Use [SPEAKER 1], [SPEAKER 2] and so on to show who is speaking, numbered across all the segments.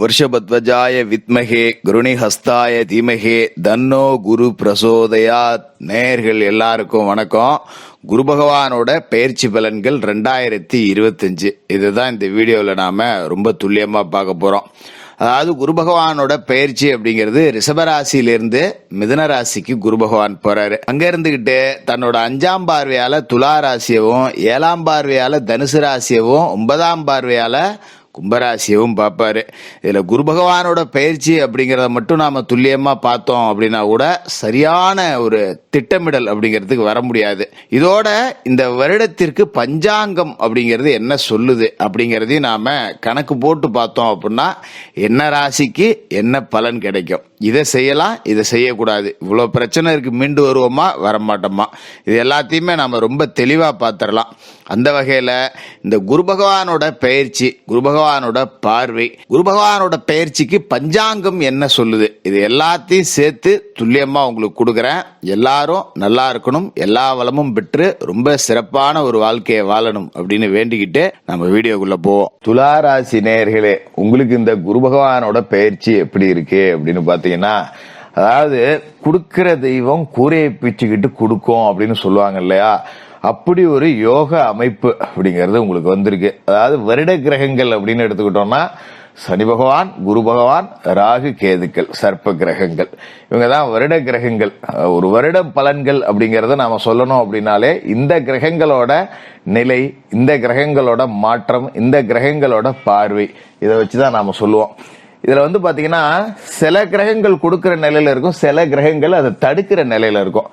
[SPEAKER 1] வருஷபத்வஜாய வித்மகே குருணி ஹஸ்தாய தீமகே தன்னோ குரு பிரசோதயாத் நேயர்கள் எல்லாருக்கும் வணக்கம். குரு பகவானோட பயிற்சி பலன்கள் ரெண்டாயிரத்தி இருபத்தஞ்சு. இதுதான் இந்த வீடியோவில் நாம ரொம்ப துல்லியமாக பார்க்க போறோம். அதாவது குரு பகவானோட பயிற்சி அப்படிங்கிறது ரிஷபராசியிலிருந்து மிதன ராசிக்கு குரு பகவான் போறாரு. அங்க இருந்துகிட்டு தன்னோட அஞ்சாம் பார்வையால துலா ராசியவும் ஏழாம் பார்வையால தனுசு ராசியவும் ஒன்பதாம் பார்வையால கும்பராசியவும் பார்ப்பாரு. இதில் குரு பகவானோட பயிற்சி அப்படிங்கிறத மட்டும் நாம் துல்லியமாக பார்த்தோம் அப்படின்னா கூட சரியான ஒரு திட்டமிடல் அப்படிங்கிறதுக்கு வர முடியாது. இதோட இந்த வருடத்திற்கு பஞ்சாங்கம் அப்படிங்கிறது என்ன சொல்லுது அப்படிங்கிறதையும் நாம் கணக்கு போட்டு பார்த்தோம் அப்படின்னா என்ன ராசிக்கு என்ன பலன் கிடைக்கும். இதை செய்யலாம் இதை செய்யக்கூடாது. இவ்வளோ பிரச்சனை இருக்குது மீண்டு வருவோமா வரமாட்டோமா? இது எல்லாத்தையுமே நாம் ரொம்ப தெளிவாக பார்த்துடலாம். அந்த வகையில் இந்த குரு பகவானோட பயிற்சி குரு பகவானோட பார்வை குரு பகவானோட பயிற்சிக்கு பஞ்சாங்கம் என்ன சொல்லுது? இது எல்லாத்தையும் சேர்த்து துல்லியமா உங்களுக்கு கொடுக்குறேன். எல்லாரும் நல்லா இருக்கணும். எல்லா வளமும் பெற்று ரொம்ப சிறப்பான ஒரு வாழ்க்கையை வாழணும் அப்படின்னு வேண்டிக்கிட்டு நம்ம வீடியோக்குள்ள போவோம். துலா ராசி நேயர்களே உங்களுக்கு இந்த குரு பகவானோட பயிற்சி எப்படி இருக்கு அப்படின்னு பாத்தீங்கன்னா அதாவது கொடுக்கிற தெய்வம் கூரையை பிச்சுக்கிட்டு கொடுக்கும் அப்படின்னு சொல்லுவாங்க இல்லையா? அப்படி ஒரு யோக அமைப்பு அப்படிங்கிறது உங்களுக்கு வந்திருக்கு. அதாவது வருட கிரகங்கள் அப்படின்னு எடுத்துக்கிட்டோம்னா சனி பகவான் குரு பகவான் ராகு கேதுக்கள் சர்ப்ப கிரகங்கள். இவங்க தான் வருட கிரகங்கள். ஒரு வருட பலன்கள் அப்படிங்கிறத நாம சொல்லணும் அப்படின்னாலே இந்த கிரகங்களோட நிலை இந்த கிரகங்களோட மாற்றம் இந்த கிரகங்களோட பார்வை இதை வச்சுதான் நாம சொல்லுவோம். இதுல வந்து பாத்தீங்கன்னா சில கிரகங்கள் கொடுக்கிற நிலையில இருக்கும் சில கிரகங்கள் அதை தடுக்கிற நிலையில இருக்கும்.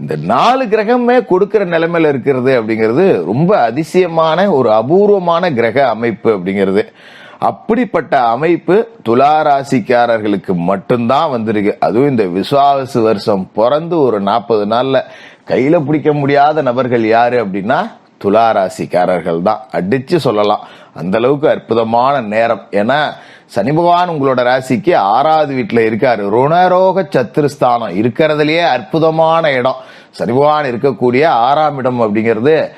[SPEAKER 1] இந்த நாலு கிரகமே கொடுக்கிற நிலைமையில இருக்கிறது அப்படிங்கிறது ரொம்ப அதிசயமான ஒரு அபூர்வமான கிரக அமைப்பு அப்படிங்கிறது. அப்படிப்பட்ட அமைப்பு துலா ராசிக்காரர்களுக்கு மட்டும்தான் வந்திருக்கு. அதுவும் இந்த விசுவாசு வருஷம் பிறந்து ஒரு நாற்பது நாள்ல கையில பிடிக்க முடியாத நபர்கள் யாரு அப்படின்னா துலா ராசிக்காரர்கள் தான். அடிச்சு சொல்லலாம். அந்த அளவுக்கு அற்புதமான நேரம். ஏன்னா சனி பகவான் உங்களோட ராசிக்கு ஆறாவது வீட்டில் இருக்காரு. ருணரோக சத்துருஸ்தானம் இருக்கிறதுலயே அற்புதமான இடம். சனி பகவான் இருக்கக்கூடிய ஆறாம் இடம் அப்படிங்கிறது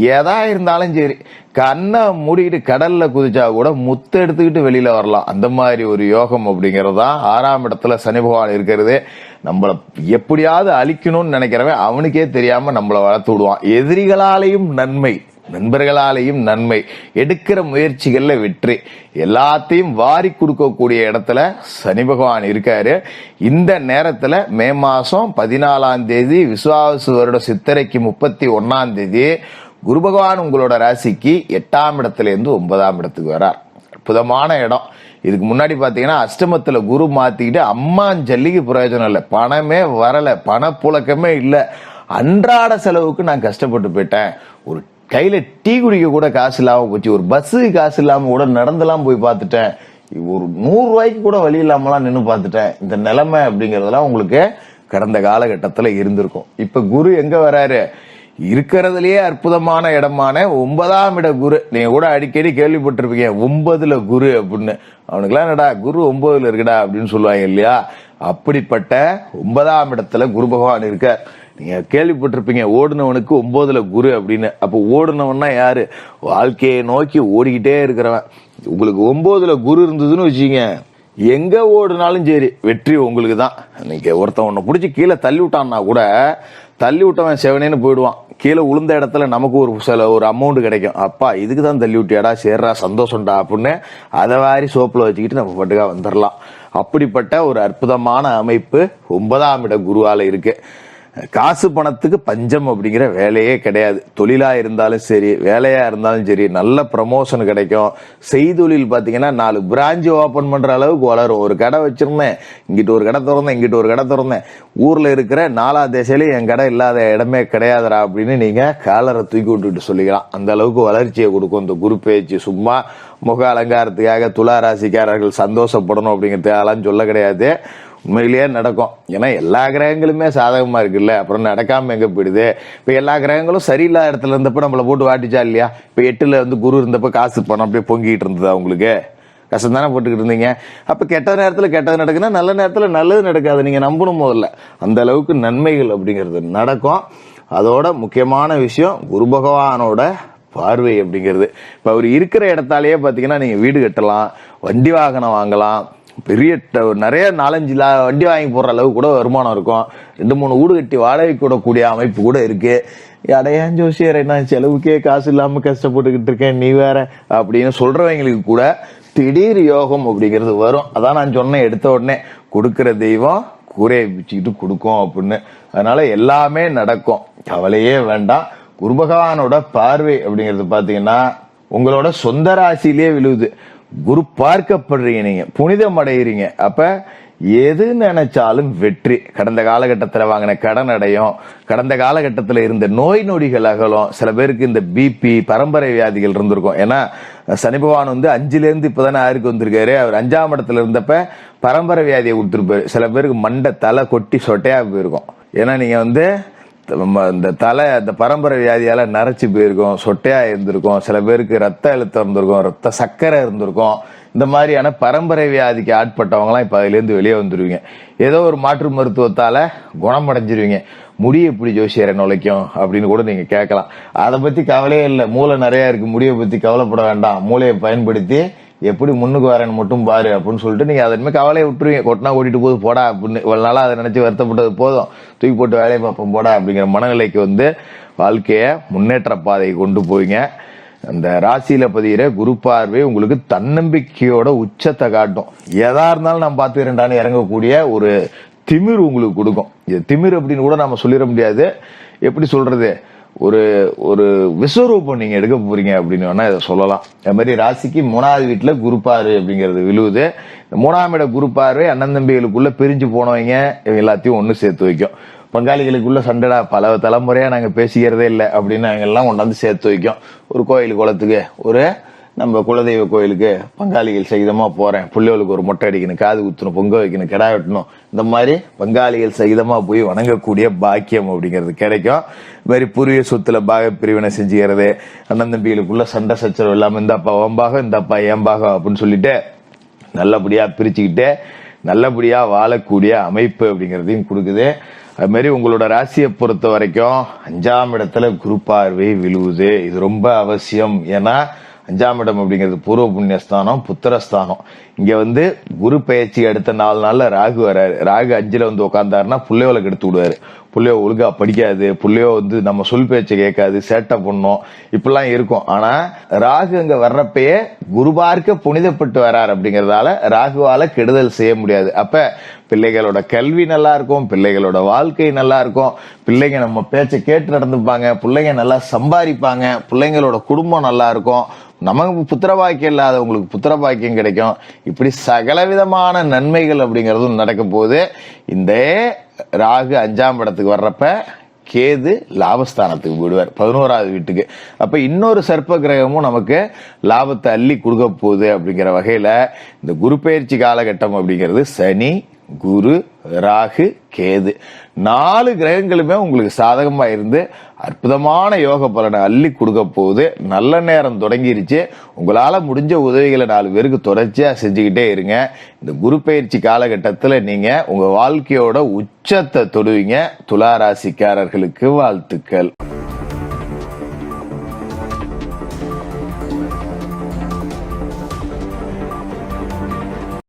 [SPEAKER 1] எதா இருந்தாலும் சரி. கண்ணை மூடிட்டு கடல்ல குதிச்சா கூட முத்து எடுத்துக்கிட்டு வெளியில வரலாம். அந்த மாதிரி ஒரு யோகம் அப்படிங்கிறது தான் ஆறாம் இடத்துல சனி பகவான் இருக்கிறது. நம்மள எப்படியாவது அழிக்கணும்னு நினைக்கிறவன் அவனுக்கே தெரியாம நம்மள வளர்த்து விடுவான். எதிரிகளாலேயும் நன்மை. நண்பர்களாலேயும் நன்மை. எடுக்கிற முயற்சிகளில் வெற்றி. எல்லாத்தையும் வாரி கொடுக்கக்கூடிய இடத்துல சனி பகவான் இருக்காரு. இந்த நேரத்தில் மே மாதம் பதினாலாம் தேதி விசுவாசு வருட சித்திரைக்கு முப்பத்தி ஒன்னாம் தேதி குரு பகவான் உங்களோட ராசிக்கு எட்டாம் இடத்துலேருந்து ஒன்பதாம் இடத்துக்கு வரார். அற்புதமான இடம். இதுக்கு முன்னாடி பார்த்தீங்கன்னா அஷ்டமத்தில் குரு மாற்றிக்கிட்டு அம்மாஞ்சல்லிக்கு பிரயோஜனம் இல்லை. பணமே வரலை பணப்புழக்கமே இல்லை. அன்றாட செலவுக்கு நான் கஷ்டப்பட்டு போயிட்டேன். ஒரு கையில டீ குடிக்க கூட காசு இல்லாம போச்சு. ஒரு பஸ்ஸுக்கு காசு இல்லாம கூட நடந்தெல்லாம் போய் பார்த்துட்டேன். ஒரு நூறு ரூபாய்க்கு கூட வழி இல்லாமலாம் நின்று பார்த்துட்டேன். இந்த நிலைமை அப்படிங்கறதெல்லாம் உங்களுக்கு கடந்த காலகட்டத்தில் இருந்திருக்கும். இப்ப குரு எங்க வராரு? இருக்கிறதுலயே அற்புதமான இடமான ஒன்பதாம் இட குரு. நீங்க கூட அடிக்கடி கேள்விப்பட்டிருப்பீங்க ஒன்பதுல குரு அப்படின்னு. அவனுக்குலாம் என்னடா குரு ஒன்பதுல இருக்குடா அப்படின்னு சொல்லுவாங்க இல்லையா? அப்படிப்பட்ட ஒன்பதாம் இடத்துல குரு பகவான் இருக்கார். நீங்க கேள்விப்பட்டிருப்பீங்க ஓடுனவனுக்கு ஒன்பதுல குரு அப்படின்னு. அப்ப ஓடுனவன்னா யாரு? வாழ்க்கையை நோக்கி ஓடிக்கிட்டே இருக்கிறவன். உங்களுக்கு ஒன்பதுல குரு இருந்ததுன்னு வச்சுங்க எங்க ஓடுனாலும் சரி வெற்றி உங்களுக்கு தான். நீங்க ஒருத்தன் உன்னை பிடிச்சி கீழே தள்ளி விட்டான்னா கூட தள்ளி விட்டவன் செவனேன்னு போயிடுவான். கீழே உளுந்த இடத்துல நமக்கு ஒரு சில ஒரு அமௌண்ட் கிடைக்கும். அப்பா இதுக்கு தான் தள்ளி விட்டியாடா சேர்றா சந்தோஷம்டா அப்படின்னு அதை வாரி சோப்பில் வச்சுக்கிட்டு நம்ம பட்டுக்கா வந்துடலாம் அப்படிப்பட்ட ஒரு அற்புதமான அமைப்பு ஒன்பதாம் இட குருவால இருக்கு. காசு பணத்துக்கு பஞ்சம் அப்படிங்கிற வேலையே கிடையாது. தொழிலா இருந்தாலும் சரி வேலையா இருந்தாலும் சரி நல்ல ப்ரமோஷன் கிடைக்கும். செய்தொழில் பார்த்தீங்கன்னா நாலு பிரான்ச் ஓபன் பண்ற அளவுக்கு வளரும். ஒரு கடை வச்சிருந்தேன் இங்கிட்டு ஒரு கடை திறந்தேன் இங்கிட்டு ஒரு கடை திறந்தேன். ஊர்ல இருக்கிற நாலா தேசையில என் கடை இல்லாத இடமே கிடையாதுரா அப்படின்னு நீங்க காலரை தூக்கி விட்டுட்டு சொல்லிக்கலாம். அந்த அளவுக்கு வளர்ச்சியை கொடுக்கும். இந்த குரு பேச்சு சும்மா முக அலங்காரத்துக்காக துலா ராசிக்காரர்கள் சந்தோஷப்படணும் அப்படிங்கிறதுக்காகலாம் சொல்ல கிடையாது. உண்மையிலேயே நடக்கும். ஏன்னா எல்லா கிரகங்களுமே சாதகமாக இருக்குல்ல? அப்புறம் நடக்காமல் எங்கே போயிடுது? இப்போ எல்லா கிரகங்களும் சரியில்லாத இடத்துல இருந்தப்போ நம்மள போட்டு வாட்டிச்சா இல்லையா? இப்போ எட்டில் வந்து குரு இருந்தப்போ காசு பணம் அப்படியே பொங்கிட்டு இருந்ததா உங்களுக்கு? கஷ்டம் தானே போட்டுக்கிட்டு இருந்தீங்க? அப்போ கெட்ட நேரத்தில் கெட்டது நடக்குன்னா நல்ல நேரத்தில் நல்லது நடக்காது. நீங்கள் நம்பணும் முதல்ல. அந்த அளவுக்கு நன்மைகள் அப்படிங்கிறது நடக்கும். அதோட முக்கியமான விஷயம் குரு பகவானோட பார்வை அப்படிங்கிறது. இப்போ அவர் இருக்கிற இடத்தாலேயே பார்த்தீங்கன்னா நீங்கள் வீடு கட்டலாம் வண்டி வாகனம் வாங்கலாம் பெரிய நிறைய நாலஞ்சு லா வண்டி வாங்கி போடுற அளவு கூட வருமானம் இருக்கும். ரெண்டு மூணு வீடு கட்டி வாடகை கூடக்கூடிய அமைப்பு கூட இருக்கு. அடையான் ஜோசியர் என்ன செலவுக்கே காசு இல்லாம கஷ்டப்பட்டுக்கிட்டு இருக்கேன் நீ வேற. அப்படின்னு சொல்றவங்களுக்கு கூட திடீர் யோகம் அப்படிங்கிறது வரும். அதான் நான் சொன்னேன் எடுத்த உடனே கொடுக்கிற தெய்வம் கூரையை பிச்சுக்கிட்டு கொடுக்கும் அப்படின்னு. அதனால எல்லாமே நடக்கும். கவலையே வேண்டாம். குரு பகவானோட பார்வை அப்படிங்கிறது பாத்தீங்கன்னா உங்களோட சொந்த ராசியிலேயே விழுவுது. குரு பார்க்கப்படுறீங்க புனிதம் அடைகிறீங்க அப்ப எது நினைச்சாலும் வெற்றி. கடந்த காலகட்டத்தில் வாங்கின கடன் அடையும். கடந்த காலகட்டத்தில் இருந்த நோய் நொடிகள் அகலும். சில பேருக்கு இந்த பிபி பரம்பரை வியாதிகள் இருந்திருக்கும். ஏன்னா சனி பகவான் வந்து அஞ்சுலேருந்து இப்போ தானே ஆறுக்கு வந்திருக்காரு. அவர் அஞ்சாம் இடத்துல இருந்தப்ப பரம்பரை வியாதியை கொடுத்துருப்பாரு. சில பேருக்கு மண்டை தலை கொட்டி சொட்டையாக போயிருக்கும். ஏன்னா நீங்கள் வந்து இந்த தலை அந்த பரம்பரை வியாதியால நரைச்சு போயிருக்கும் சொட்டையா இருந்திருக்கும் சில பேருக்கு ரத்த அழுத்தம் இருந்திருக்கும் ரத்த சர்க்கரை இருந்திருக்கும். இந்த மாதிரியான பரம்பரை வியாதிக்கு ஆட்பட்டவங்களாம் இப்ப அதுல இருந்து வெளியே வந்துருவீங்க. ஏதோ ஒரு மாற்று மருத்துவத்தால குணமடைஞ்சிருவீங்க. முடி எப்படி ஜோசியரை நுழைக்கும் அப்படின்னு கூட நீங்க கேட்கலாம். அதை பத்தி கவலையே இல்லை. மூளை நிறைய இருக்கு. முடியை பத்தி கவலைப்பட வேண்டாம். மூளையை பயன்படுத்தி எப்படி முன்னுக்கு வரேன்னு மட்டும் பாரு அப்படின்னு சொல்லிட்டு நீங்க அதன்மே கவலையை விட்டுருவீங்க. கொட்டினா ஓட்டிட்டு போது போடா அப்படின்னு. இவ்வளவு நாளா அதை நினைச்சு வருத்தப்பட்டது போதும். தூக்கி போட்டு வேலையை பார்ப்போம் போடா அப்படிங்கிற மனநிலைக்கு வந்து வாழ்க்கைய முன்னேற்ற பாதையை கொண்டு போவீங்க. அந்த ராசியில பதிகிற குரு பார்வை உங்களுக்கு தன்னம்பிக்கையோட உச்சத்தை காட்டும். எதா இருந்தாலும் நான் பார்த்துக்கிறேன்டான்னு இறங்கக்கூடிய ஒரு திமிர் உங்களுக்கு கொடுக்கும். இது திமிர் அப்படின்னு கூட நம்ம சொல்லிட முடியாது. எப்படி சொல்றது? ஒரு ஒரு விஸ்வரூபம் நீங்க எடுக்க போறீங்க அப்படின்னு வேணா இதை சொல்லலாம். அது மாதிரி ராசிக்கு மூணாவது வீட்டுல குருப்பாரு அப்படிங்கிறது விழுவுது. மூணாம் இட குருப்பாரு அண்ணன் தம்பிகளுக்குள்ள பிரிஞ்சு போனவங்க இவங்க எல்லாத்தையும் ஒண்ணு சேர்த்து வைக்கும். பங்காளிகளுக்குள்ள சண்டடா பல தலைமுறையா நாங்க பேசிக்கிறதே இல்லை அப்படின்னு அவங்க எல்லாம் கொண்டாந்து சேர்த்து வைக்கும். ஒரு கோயில் குளத்துக்கு ஒரு நம்ம குலதெய்வ கோயிலுக்கு பங்காளிகள் சகிதமா போறேன். பிள்ளைகளுக்கு ஒரு மொட்டை அடிக்கணும் காது குத்தணும் பொங்க வைக்கணும் கிடா வெட்டணும். இந்த மாதிரி பங்காளிகள் சகிதமா போய் வணங்கக்கூடிய பாக்கியம் அப்படிங்கிறது கிடைக்கும். இது மாதிரி பூர்வீக சொத்துல பாக பிரிவினை செஞ்சுக்கிறது. அண்ணன் தம்பிகளுக்குள்ள சண்டை சச்சரவு இல்லாம இந்தாப்பா ஓம்பாகம் இந்தாப்பா ஏம்பாகம் அப்படின்னு சொல்லிட்டு நல்லபடியா பிரிச்சுக்கிட்டு நல்லபடியா வாழக்கூடிய அமைப்பு அப்படிங்கிறதையும் கொடுக்குது. அது மாதிரி உங்களோட ராசியை பொறுத்த வரைக்கும் அஞ்சாம் இடத்துல குரு பார்வை விழுவுது. இது ரொம்ப அவசியம். ஏன்னா அஞ்சாம் இடம் அப்படிங்கிறது பூர்வ புண்ணியஸ்தானம் புத்திரஸ்தானம். இங்க வந்து குரு பயிற்சி அடுத்த நாலு நாள்ல ராகு வராரு. ராகு அஞ்சுல வந்து உட்காந்தாருன்னா புள்ளையோல கெடுத்து விடுவாரு. பிள்ளையோ ஒழுங்கா படிக்காது பிள்ளையோ வந்து நம்ம சொல் பேச்சை கேட்காது சேட்டை பண்ணும். இப்படிலாம் இருக்கும். ஆனா ராகு அங்க வர்றப்பயே குருபார்க்க புனிதப்பட்டு வரார் அப்படிங்கறதால ராகுவால கெடுதல் செய்ய முடியாது. அப்ப பிள்ளைகளோட கல்வி நல்லா இருக்கும் பிள்ளைகளோட வாழ்க்கை நல்லா இருக்கும். பிள்ளைங்க நம்ம பேச்சை கேட்டு நடந்துப்பாங்க பிள்ளைங்க நல்லா சம்பாதிப்பாங்க பிள்ளைங்களோட குடும்பம் நல்லா இருக்கும். நமக்கு புத்திர பாக்கியம் இல்லாதவங்களுக்கு புத்திர பாக்கியம் கிடைக்கும். இப்படி சகல விதமான நன்மைகள் அப்படிங்கிறதும் நடக்கும் போது இந்த ராகு அஞ்சாம் இடத்துக்கு வர்றப்ப கேது லாபஸ்தானத்துக்கு போயிடுவார் பதினோராவது வீட்டுக்கு. அப்ப இன்னொரு சர்ப்ப கிரகமும் நமக்கு லாபத்தை அள்ளி கொடுக்க போகுது அப்படிங்கிற வகையில இந்த குரு பயிற்சி காலகட்டம் அப்படிங்கிறது சனி குரு ராகு கேது. நாலு கிரகங்களுமே உங்களுக்கு சாதகமாக இருந்து அற்புதமான யோக பலனை அள்ளி கொடுக்க போகுது. நல்ல நேரம் தொடங்கிருச்சு. உங்களால் முடிஞ்ச உதவிகளை நாலு பேருக்கு தொடர்ச்சியாக செஞ்சுக்கிட்டே இருங்க. இந்த குரு பயிற்சி காலகட்டத்தில் நீங்கள் உங்கள் வாழ்க்கையோட உச்சத்தை தொடுவீங்க. துலா ராசிக்காரர்களுக்கு வாழ்த்துக்கள்.